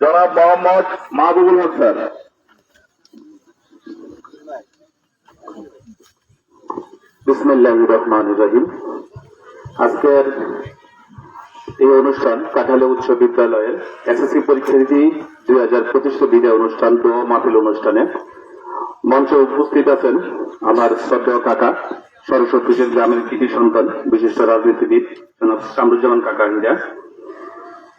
জনাব মোহাম্মদ মাহবুবুল হোসেন। আজকের এই অনুষ্ঠান কাঠালে উচ্চ বিদ্যালয়ের এসএসসি পরীক্ষার্থী দুই হাজার পঁচিশ বিদায় অনুষ্ঠান তো মাহফিল অনুষ্ঠানে মঞ্চে উপস্থিত আছেন আমার শ্রদ্ধেয় কাকা, সরস্বতী গ্রামের কৃতি সন্তান, বিশিষ্ট রাজনীতিবিদ জনাব কামরুজ্জামান কাকা ইন্ডিয়া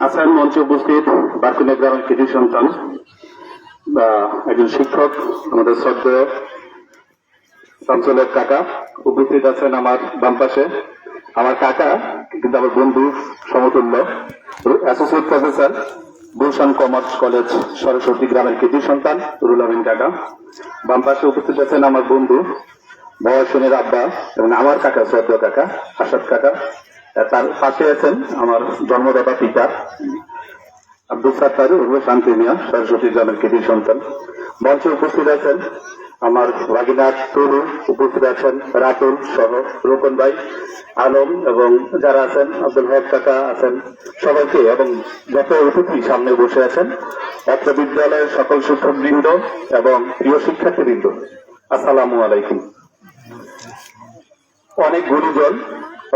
আছেন মঞ্চে উপস্থিত বার্কুনিয়া গ্রামের কৃতি সন্তান বা একজন শিক্ষক, আমাদের শ্রদ্ধেয় শামসুলের কাকা উপস্থিত আছেন আমার বাম পাশে। আমার কাকা, কিন্তু আমার বন্ধু সমতুল্য, associate professor, Gulshan commerce college Saraswati গ্রামের কৃতি সন্তান, রুল আমিন কাকা। বাম পাশে উপস্থিত আছেন আমার বন্ধু, বয়সনের আব্বা এবং আমার কাকা শ্রদ্ধা কাকা আসাদ কাকা। তার পাশে আছেন আমার জন্মদাতা পিতা, আব্দুল সাত্তার উর্বে শান্তি মিয়া সরস্বতী গ্রামের কৃতি সন্তান। মঞ্চে উপস্থিত আছেন আমার ভাগিনাথ তরু, উপস্থিত আছেন রাতুল সহ রোকন ভাই, আলম এবং যারা আছেন আব্দুল হক কাকা আছেন সবাইকে এবং যত অতিথি সামনে বসে আছেন অত্র বিদ্যালয়ের সকল শিক্ষকবৃন্দ এবং প্রিয় শিক্ষার্থীবৃন্দ, আসসালামু আলাইকুম। অনেক গুরুজন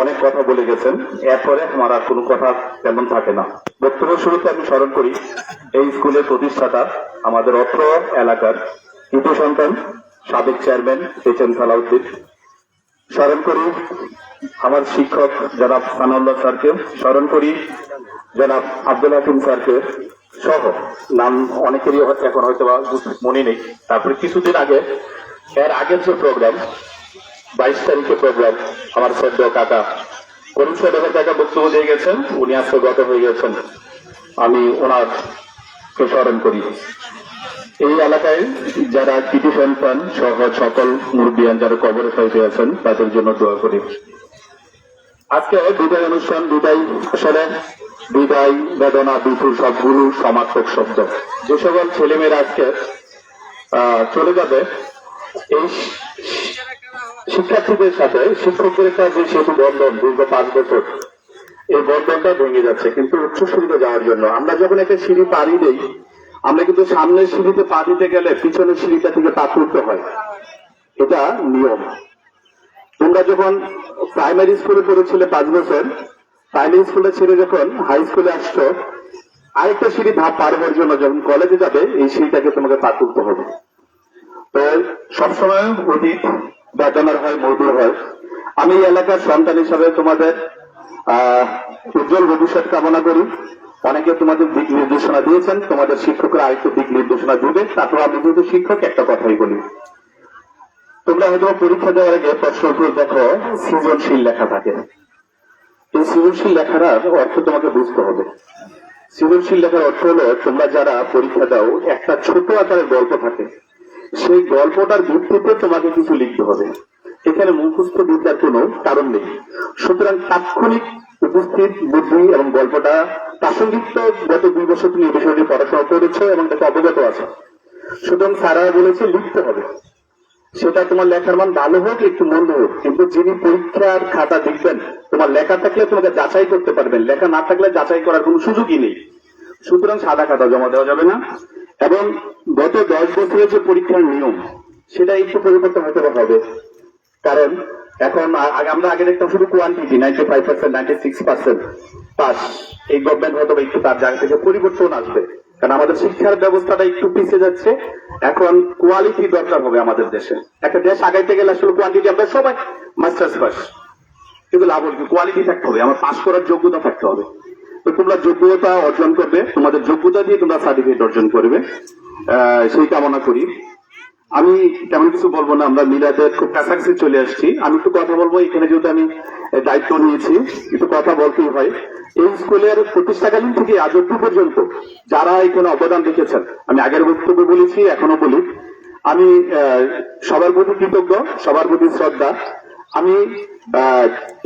অনেক কথা বলে গেছেন, এরপরে আমার আর কোনো কথা তেমন থাকে না। বক্তব্য শুরুতে আমি স্মরণ করি, এই স্কুলের প্রতিষ্ঠাতা আমাদের অত্র এলাকার কৃত সন্তান, সাবেক চেয়ারম্যান এইচ এম সালাউদ্দিন। স্মরণ করি, আমার শিক্ষক জনাব সানাউল্লাহ স্যারকে। স্মরণ করি, জনাব আব্দুল হাকিম স্যারকে সহ। নাম অনেকেরই এখন হয়তো মনে নেই। তারপরে কিছুদিন আগে, এর আগের যে প্রোগ্রাম বাইশ তারিখে প্রোগ্রাম, আমার সদ্য কাকা। করিম সাহেবের কাকা বক্তব্য দিয়ে গেছেন, উনি আজকে গত হয়ে গেছেন। আমি ওনার স্মরণ করি। এই এলাকায় যারা কৃতি সন্তান সহ সকল মুরব্বিয়ান যারা কবরে সাইতে আছেন, তাদের জন্য দোয়া করি। আজকে বিদায় অনুষ্ঠান বিদায় আসলে বিদায় বেদনা দুপুর সবগুলো সমার্থক শব্দ। যে সকল ছেলেমেয়েরা আজকে চলে যাবে, এই শিক্ষার্থীদের সাথে, শিক্ষকদের একটা যে সেতু বন্ধন দীর্ঘ পাঁচ বছর। এই বন্ধনটা ভেঙে যাচ্ছে, কিন্তু উচ্চ সিঁড়িতে যাওয়ার জন্য। আমরা যখন একটা সিঁড়ি পাড়ি দেই, আমরা কিন্তু সামনের সিঁড়িতে পা দিতে গেলে পিছনের সিঁড়িটা থেকে পা তুলতে হয়। এটা নিয়ম। তোমরা যখন প্রাইমারি স্কুলে পড়েছিলে পাঁচ বছর প্রাইমারি স্কুলে ছেড়ে যখন হাই স্কুলে আসছো, আরেকটা সিঁড়ি ধাপ পার হওয়ার জন্য যখন কলেজে যাবে, এই সিঁড়িটাকে তোমাকে পা তুলতে হবে। তো সবসময় অতীত বেদনার হয়, মধুর হয়। আমি এলাকার সন্তান হিসাবে তোমাদের উজ্জ্বল ভবিষ্যৎ কামনা করি। অনেকে তোমাদের দিক নির্দেশনা দিয়েছেন, তোমাদের শিক্ষকরা আরেকটু দিক নির্দেশনা দিবে তারপর আমি যেহেতু শিক্ষক, একটা কথাই বলি। তোমরা হয়তো পরীক্ষা দেওয়ার আগে প্রশ্ন উত্তর দেখো, সৃজনশীল লেখা থাকে। এই সৃজনশীল লেখাটার অর্থ তোমাকে বুঝতে হবে। সৃজনশীল লেখার অর্থ হলো, তোমরা যারা পরীক্ষা দাও, একটা ছোট আকারের গল্প থাকে। সেই গল্পটার ভিত্তিতে তোমাকে কিছু লিখতে হবে। এখানে মুখস্থ বিদ্যার কোনো কারণ নেই। সুতরাং তাৎক্ষণিক উপস্থিত বুদ্ধি এবং গল্পটা প্রাসঙ্গিক তো গত দুই বছর তুমি এই বিষয়টি পড়াশোনা করেছ এবং তাকে অবগত আছে। সুতরাং সারা বলেছে, লিখতে হবে। সেটা তোমার লেখার মান ভালো হোক, একটু মন্দ হোক। কিন্তু যিনি পরীক্ষার খাতা দেখবেন তোমার লেখা থাকলে তোমাকে যাচাই করতে পারবেন। লেখা না থাকলে যাচাই করার কোনো সুযোগই নেই। সুতরাং সাদা খাতা জমা দেওয়া যাবে না। এবং গত দশ বছরের যে পরীক্ষার নিয়ম, সেটা একটু পরিবর্তন হতে হবে। কারণ এখন আমরা আগে দেখতাম শুধু quantity ninety five percent ninety six percent pass এই গভর্নমেন্ট হয়তো একটু তার জায়গা থেকে পরিবর্তন আসবে। কারণ আমাদের শিক্ষার ব্যবস্থাটা একটু পিছিয়ে যাচ্ছে। এখন কোয়ালিটি দরকার হবে আমাদের দেশে। একটা দেশ আগাইতে গেলে আসলে কোয়ান্টিটি আমরা সবাই মাস্টার্স পাস কিন্তু লাভ হল কোয়ালিটি থাকতে হবে। আমার পাস করার যোগ্যতা থাকতে হবে। তো তোমরা যোগ্যতা অর্জন করবে। তোমাদের যোগ্যতা দিয়ে তোমরা সার্টিফিকেট অর্জন করবে। সেই কামনা করি। আমি তেমন কিছু বলব না, আমরা মিলাদের খুব কাছাকাছি চলে আসছি। আমি একটু কথা বলব, এখানে যেহেতু আমি দায়িত্ব নিয়েছি, একটু কথা বলতেই হয়। এই স্কুলের প্রতিষ্ঠাকালীন থেকে আজ অব্দি পর্যন্ত যারা এখানে অবদান রেখেছেন, আমি আগের বক্তব্য বলেছি এখনও বলি, আমি সবার প্রতি কৃতজ্ঞ, সবার প্রতি শ্রদ্ধা। আমি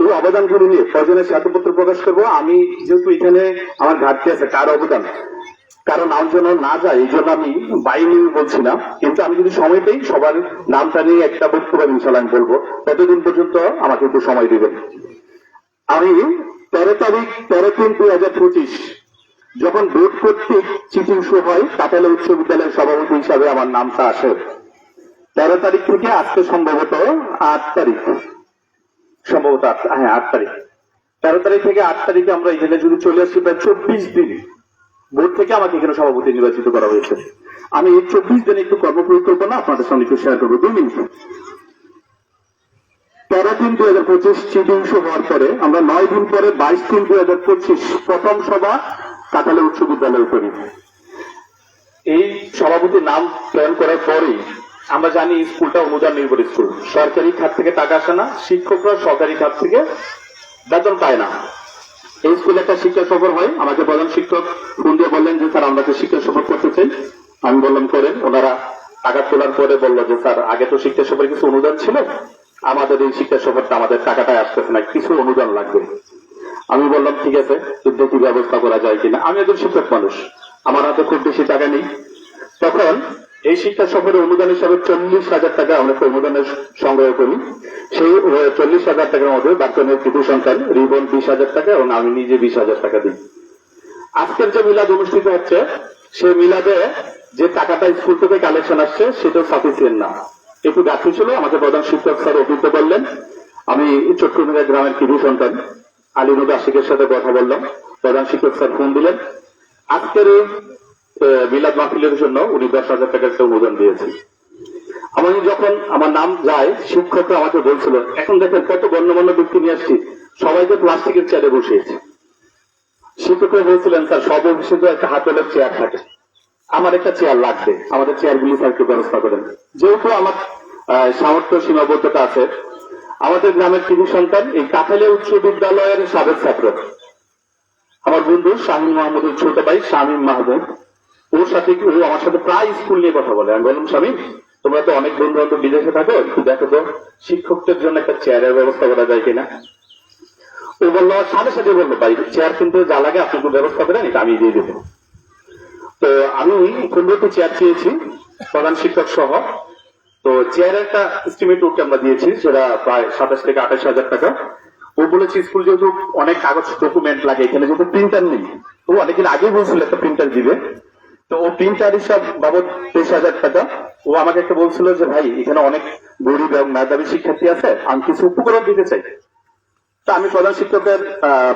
এই অবদানগুলো নিয়ে প্রয়োজনে শ্বেতপত্র প্রকাশ করব। আমি যেহেতু এখানে আমার ঘাটতি আছে কার অবদান। কারণ নাম যেন না যায়, এই জন্য আমি বাইনি বলছি না। কিন্তু আমি যদি সময় পেই, সবার নামটা নিয়ে একটা বক্তব্য ইনশাল্লাহ আমি বলব। ততদিন পর্যন্ত আমাকে একটু সময় দিবেন। আমি তেরো তারিখ, তেরো তিন দুই হাজার পঁচিশ, যখন বোর্ড কর্তৃক চিঠি ইস্যু হয়, কাটালে উচ্চ বিদ্যালয়ের সভাপতি হিসাবে আমার নামটা আসে। তেরো তারিখ থেকে আজকে সম্ভবত আট তারিখ। সম্ভবত হ্যাঁ আট তারিখ। তেরো তারিখ থেকে আট তারিখে আমরা এখানে যদি চলে আসি, প্রায় চব্বিশ দিন বোর্ড থেকে আমাকে এখানে সভাপতি নির্বাচিত করা হয়েছে। আমি এই চব্বিশ দিনে একটু কর্মপরিকল্পনা আপনাদের সঙ্গে একটু শেয়ার করব। দুই মিনিট। তেরো দিন দুই হাজার পঁচিশ চিঠি হওয়ার পরে, আমরা নয় দিন পরে বাইশ দিন দুই হাজার পঁচিশ প্রথম সভা কাটালে উচ্চ বিদ্যালয়ে করি এই সভাপতির নাম চয়ন করার পরেই আমরা জানি স্কুলটা অনুদান নির্ভর স্কুল সরকারি খাত থেকে টাকা আসে না, শিক্ষকরা সরকারি খাত থেকে বেতন পায় না। এই স্কুলে একটা শিক্ষা সফর হয়। আমাকে প্রধান শিক্ষক ফোন দিয়ে বললেন যে, স্যার, আমরা শিক্ষা সফর করতে চাই। আমি বললাম, করেন। ওনারা টাকা তোলার পরে বলল যে, স্যার, আগে তো শিক্ষা সফরে কিছু অনুদান ছিল। আমাদের এই শিক্ষা সফরটা আমাদের টাকাটাই আসতেছে না, কিছু অনুদান লাগবে। আমি বললাম, ঠিক আছে দেখি ব্যবস্থা করা যায় কিনা? আমি একজন শিক্ষক মানুষ। আমার হাতে খুব বেশি টাকা নেই। তখন এই শিক্ষা সফরের অনুদান হিসাবে চল্লিশ হাজার টাকা আমরা অনুদানের সংগ্রহ করি। সেই চল্লিশ হাজার টাকার মধ্যে বাচ্চাদের কিছু সন্তান রিবন বিশ হাজার টাকা এবং আমি নিজে বিশ হাজার টাকা দিই। আজকের যে মিলাদ অনুষ্ঠিত হচ্ছে, সেই মিলাদে যে টাকাটা স্কুল থেকে কালেকশন আসছে সেটা সাফিসিয়েন্ট না। একটু গাছি ছিল আমাকে প্রধান শিক্ষক স্যার অভিজ্ঞ বললেন, আমি চট্টগ্রামের গ্রামের কৃষি সন্তান, আলী নদী আশিকের সাথে কথা বললাম। প্রধান শিক্ষক স্যার ফোন দিলেন। আজকের এই মিলাদ মাহফিলের জন্য উনি দশ হাজার টাকার একটা অনুদান দিয়েছে আমি যখন আমার নাম যায়, শিক্ষকরা আমাকে বলছিল, এখন দেখেন কত গণ্যমান্য ব্যক্তি নিয়ে আসছি সবাইকে প্লাস্টিকের চেয়ারে বসিয়েছে। শিক্ষকরা বলছিলেন, স্যার, সব অফিসে তো একটা হাতেলের চেয়ার থাকে। আমার একটা চেয়ার লাগবে। আমাদের চেয়ারগুলি স্যার একটু ব্যবস্থা করেন। যেহেতু আমার সামর্থ্য সীমাবদ্ধতা আছে, আমাদের গ্রামের কৃষি সন্তান এই কাঠালিয়া উচ্চ বিদ্যালয়ের সাবেক ছাত্র। আমার বন্ধু শামীম মাহমুদের ছোট ভাই শামীম মাহমুদ। ওর সাথে কি- ও আমার সাথে প্রায় স্কুল নিয়ে কথা বলে। আমি বললাম শামীম তোমরা তো অনেক বন্ধু বান্ধব বিদেশে থাকো, একটু দেখো তো, শিক্ষকদের জন্য একটা চেয়ারের ব্যবস্থা করা যায় কিনা? ও বলল সাথে সাথে বলল ভাই চেয়ার কিন্তু যা লাগে আপনি ব্যবস্থা করেন এটা আমি দিয়ে দেবো। তো আমি পনেরোটি চেয়ার চেয়েছি, প্রধান শিক্ষক সহ। তো চেয়ারের একটা এস্টিমেট ওকে আমরা দিয়েছি, সেটা প্রায় সাতাশ থেকে আঠাশ হাজার টাকা। ও বলেছে, স্কুল যেহেতু অনেক কাগজ ডকুমেন্ট লাগে, এখানে যেহেতু প্রিন্টার নেই। ও অনেকদিন আগে বলছিল, একটা প্রিন্টার দিবে। তো ও প্রিন্টার হিসাব বাবদ তেইশ হাজার টাকা। ও আমাকে একটা বলছিল যে, ভাই, এখানে অনেক গরিব এবং মেধাবী শিক্ষার্থী আছে, আমি কিছু উপকরণ দিতে চাই। তা আমি প্রধান শিক্ষকের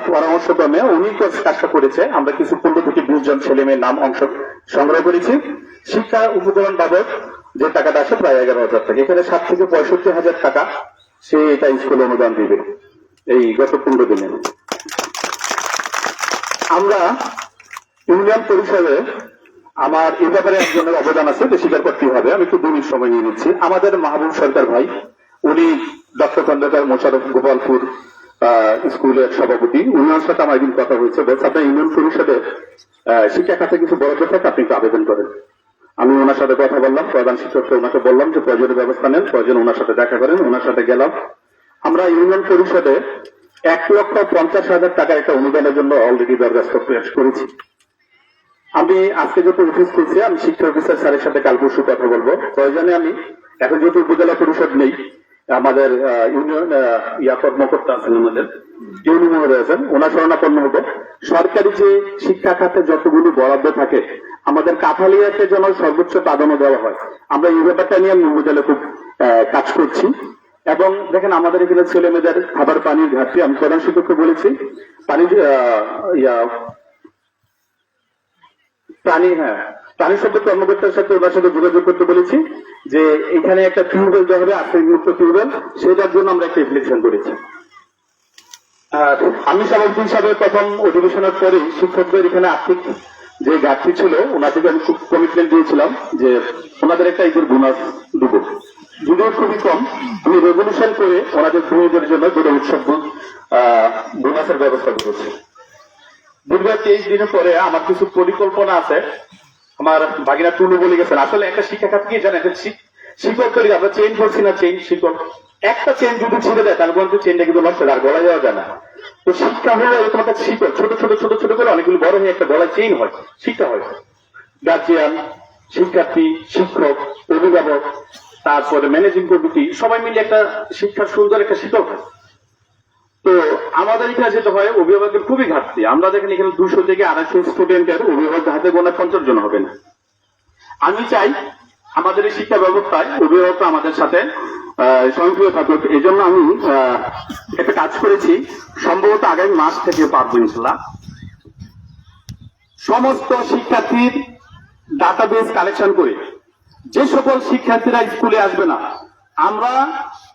পরামর্শ ক্রমে উনি কাজটা করেছে। আমরা কিছু পনেরো থেকে বিশ জন ছেলে মেয়ের নাম অংশ সংগ্রহ করেছি। শিক্ষা উপকরণ বাবদ যে টাকাটা আসে প্রায় এগারো হাজার টাকা। এখানে সাত থেকে পঁয়ষট্টি হাজার টাকা সে এটা স্কুলে অনুদান দিবে এই গত পনেরো দিনে। আমরা ইউনিয়ন পরিষদে আমার এই ব্যাপারে একজনের অবদান আছে, যে স্বীকার করতে হবে। আমি একটু দু মিনিট সময় নিয়ে নিচ্ছি। আমাদের মাহবুব সরকার ভাই, উনি ডক্টর খন্দকার মোশারফ গোপালপুর স্কুলের সভাপতি। উনার সাথে আমার একদিন কথা হয়েছে। বলছে আপনার ইউনিয়ন পরিষদে শিক্ষা খাতে কিছু বরাদ্দ থাকে আপনি একটু আবেদন করেন। আমি ওনার সাথে কথা বললাম, প্রধান শিক্ষককে ওনাকে বললাম যে প্রয়োজনীয় ব্যবস্থা নেন, প্রয়োজন ওনার সাথে দেখা করেন, ওনার সাথে গেলাম। আমরা ইউনিয়ন পরিষদে এক লক্ষ পঞ্চাশ হাজার টাকার একটা অনুদানের জন্য অলরেডি দরখাস্ত পেশ করেছি। আমি আজকে যত অফিস খুলছি, আমি শিক্ষা অফিসার স্যারের সাথে কাল পরশু কথা বলব। প্রয়োজনে আমি এখন যেহেতু উপজেলা পরিষদ নেই, আমাদের ইউনিয়ন ইয়া কর্মকর্তা আছেন আমাদের, ইউনিয়ন রয়েছেন ওনার শরণাপন্ন হব। সরকারি যে শিক্ষা খাতে যতগুলো বরাদ্দ থাকে, আমাদের কাঠালিয়াতে যেন সর্বোচ্চ প্রাধান্য দেওয়া হয়, আমরা এই ব্যাপারটা নিয়ে আমি উপজেলা খুব কাজ করছি। এবং দেখেন আমাদের এখানে ছেলে মেয়েদের খাবার পানির ঘাটতি, আমি প্রধান শিক্ষককে বলেছি পানি ইয়া প্রাণী হ্যাঁ প্রাণী সম্পদ কর্মকর্তার সাথে ওনার সাথে যোগাযোগ করতে বলেছি যে এখানে একটা টিউবওয়েল দেওয়া হবে আর্থিক মুক্ত টিউবওয়েল, সেটার জন্য আমরা একটা রিফ্লেকশন করেছি। আর আমি সভাপতি হিসাবে প্রথম অধিবেশনের পরে শিক্ষকদের এখানে আর্থিক যে ঘাটতি ছিল ওনাদেরকে আমি খুব কমিটমেন্ট দিয়েছিলাম যে ওনাদের একটা ঈদের বোনাস দিব। যদিও খুবই কম, আমি রেভলিউশন করে ওনাদের দুজনের জন্য দুটো উৎসব বোনাসের ব্যবস্থা করেছি। দীর্ঘ তেইশ দিনের পরে আমার কিছু পরিকল্পনা আছে। আমার ভাগিনা টুলু বলে গেছেন, আসলে একটা শিক্ষা খাত কি জানেন? তৈরি আমরা করছি না একটা যদি দেয়, তাহলে কিন্তু আর গলা যাওয়া যায় না। তো শিক্ষা হলো এরকম একটা ছোট ছোট ছোট ছোট করে অনেকগুলো বড় হয়ে একটা হয়, শিক্ষা হয়। গার্জিয়ান, শিক্ষার্থী, শিক্ষক, অভিভাবক, তারপরে ম্যানেজিং কমিটি, সবাই মিলে একটা শিক্ষার সুন্দর একটা শিকল হয়। তো আমাদের এখানে যেটা হয় অভিভাবকের খুবই ঘাটতি। আমরা দেখেন এখানে দুশো থেকে আড়াইশো স্টুডেন্টের অভিভাবক হাতে গোনা পঞ্চাশ জন হবে না। আমি চাই আমাদের এই শিক্ষা ব্যবস্থায় অভিভাবকরা আমাদের সাথে স্বয়ংক্রিয় থাকুক। এই জন্য আমি একটা কাজ করেছি। সম্ভবত আগামী মাস থেকে পারব ইনশাল্লাহ সমস্ত শিক্ষার্থীর ডাটাবেস কালেকশন করে, যে সকল শিক্ষার্থীরা স্কুলে আসবে না আমরা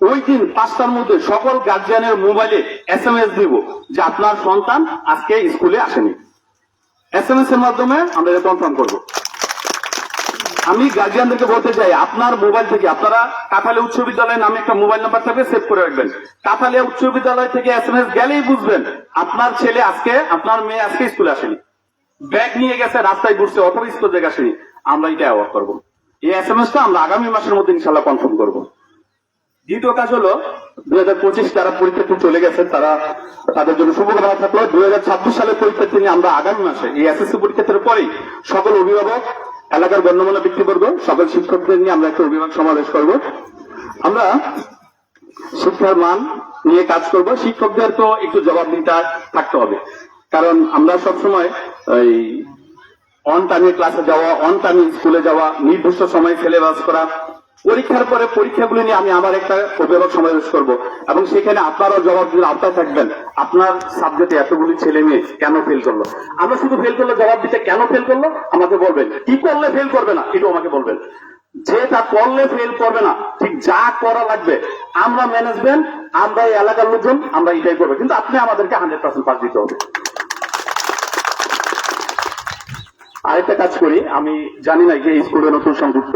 ওই দিন পাঁচটার মধ্যে সকল গার্জিয়ানের মোবাইলে এস এম এস দিব যে আপনার সন্তান আজকে স্কুলে আসেনি। এস এম এস এর মাধ্যমে আমরা এটা কনফার্ম করব। আমি গার্জিয়ানদেরকে বলতে চাই, আপনার মোবাইল থেকে আপনারা কাঁঠালে উচ্চ বিদ্যালয়ের নামে একটা মোবাইল নাম্বার থাকবে সেভ করে রাখবেন। কাঁঠালে উচ্চ বিদ্যালয় থেকে এস এম এস গেলেই বুঝবেন আপনার ছেলে আজকে, আপনার মেয়ে আজকে স্কুলে আসেনি। ব্যাগ নিয়ে গেছে, রাস্তায় ঘুরছে, অথবা স্কুল থেকে আসেনি। আমরা এটা অ্যাওয়ার্ড করব। এই এস এম এসটা আমরা আগামী মাসের মধ্যে ইনশাল্লাহ কনফার্ম করব। দ্বিতীয় কাজ হলো, দুই হাজার পঁচিশ যারা পরীক্ষার্থী চলে গেছে তারা তাদের জন্য শুভকামনা থাকল। দুই হাজার ছাব্বিশ সালের পরীক্ষার্থী নিয়ে আমরা আগামী মাসে, এই এসএসসি পরীক্ষার্থীর পরেই সকল অভিভাবক, এলাকার গণ্যমান্য ব্যক্তিবর্গ, সকল শিক্ষকদের নিয়ে আমরা একটা অভিভাবক সমাবেশ করব। আমরা শিক্ষার মান নিয়ে কাজ করব। শিক্ষকদের তো একটু জবাবদিহিতা থাকতে হবে। কারণ আমরা সবসময় ওই অন টাইমে ক্লাসে যাওয়া অন টাইমে স্কুলে যাওয়া, নির্দিষ্ট সময়ে সিলেবাস করা পরীক্ষার পরে পরীক্ষাগুলি নিয়ে আমি আমার একটা অভিভাবক সমাবেশ করব। এবং সেখানে আপনারাও জবাব দিলে আওতায় থাকবেন। আপনার সাবজেক্টে এতগুলি ছেলে মেয়ে কেন ফেল করল? আমরা শুধু ফেল করলে জবাব দিতে কেন ফেল করল? আমাকে বলবেন। কি করলে ফেল করবে না? এটাও আমাকে বলবেন। যে তা করলে ফেল করবে না, ঠিক যা করা লাগবে, আমরা ম্যানেজমেন্ট আমরা এই এলাকার লোকজন, আমরা এটাই করব। কিন্তু আপনি আমাদেরকে হান্ড্রেড পার্সেন্ট পাস দিতে হবে। আরেকটা কাজ করি। আমি জানি না যে স্কুলে নতুন সংযুক্ত।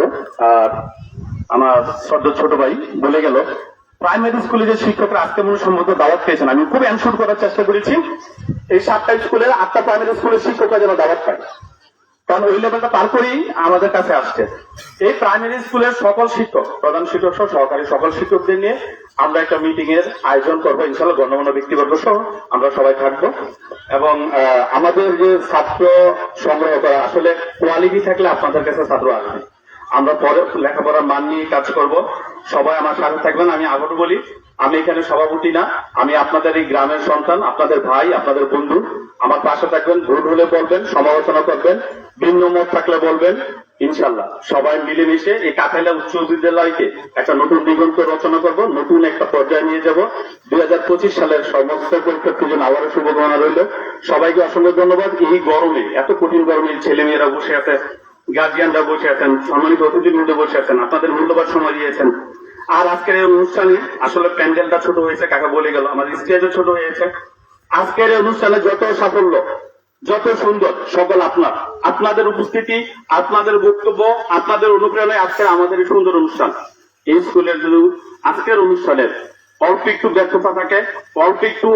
আমার সদ্য ছোট ভাই বলে গেল প্রাইমারি স্কুলে যে শিক্ষকরা আজকে মনে সম্মত দাওয়াত পেয়েছেন, আমি খুব এনশোর করার চেষ্টা করেছি, এই সাতটা স্কুলের আটটা প্রাইমারি স্কুলের শিক্ষকরা যেন দাওয়াত পায়। কারণ ওই লেভেলটা পার করেই আমাদের কাছে আসছে। এই প্রাইমারি স্কুলের সকল শিক্ষক, প্রধান শিক্ষক সহ, সহকারী সকল শিক্ষকদের নিয়ে আমরা একটা মিটিং এর আয়োজন করব ইনশাল্লাহ গণ্যমান্য ব্যক্তিবর্গ সহ আমরা সবাই থাকব। এবং আমাদের যে ছাত্র সংগ্রহ করা, আসলে কোয়ালিটি থাকলে আপনাদের কাছে ছাত্র আসবে। আমরা পরে লেখাপড়ার মান নিয়ে কাজ করব। সবাই আমার সাথে থাকবেন, আমি আবারও বলি, আমি এখানে সভাপতি না, আমি আপনাদের এই গ্রামের সন্তান, আপনাদের ভাই, আপনাদের বন্ধু। আমার পাশে থাকবেন, ভুল হলে বলবেন, সমালোচনা করবেন, ভিন্ন মত থাকলে বলবেন ইনশাল্লাহ সবাই মিলেমিশে এই কাঠাইলা উচ্চ বিদ্যালয়কে একটা নতুন দিগন্ত রচনা করব, নতুন একটা পর্যায়ে নিয়ে যাব। দুই হাজার পঁচিশ সালের সমস্ত পরীক্ষার্থীর জন্য আবারও শুভকামনা রইল। সবাইকে অসংখ্য ধন্যবাদ। এই গরমে, এত কঠিন গরমে ছেলে মেয়েরা বসে আছে গার্জিয়ানরা বসে আছেন, সম্মানিত অতিথিবৃন্দ বসে আছেন, আপনাদের মূল্যবান সময় দিয়েছেন। আর আজকের এই অনুষ্ঠানে আসলে প্যান্ডেলটা ছোট হয়েছে, কাকা বলে গেল, আমাদের স্টেজও ছোট হয়েছে। আজকের এই অনুষ্ঠানে যত সাফল্য, যত সুন্দর, সকল আপনার, আপনাদের উপস্থিতি, আপনাদের বক্তব্য, আপনাদের অনুপ্রেরণায় আজকের আমাদের এই সুন্দর অনুষ্ঠান। এই স্কুলের যদি আজকের অনুষ্ঠানের অল্প একটু ব্যর্থতা থাকে, অল্প একটু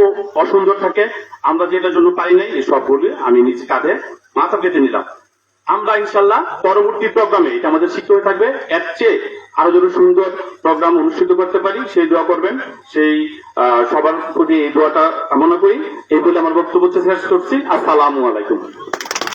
অসুন্দর থাকে, আমরা যেটার জন্য পারি নাই, এই সবগুলি আমি নিজ কাঁধে মাথা পেতে নিলাম। আমরা ইনশাল্লাহ পরবর্তী প্রোগ্রামে, এটা আমাদের শিখতে হয়ে থাকবে, এর চেয়ে আরও যদি সুন্দর প্রোগ্রাম অনুষ্ঠিত করতে পারি, সেই দোয়া করবেন। সেই সবার প্রতি এই দোয়াটা কামনা করি। এই বলে আমার বক্তব্য শেষ করছি। আসসালামু আলাইকুম।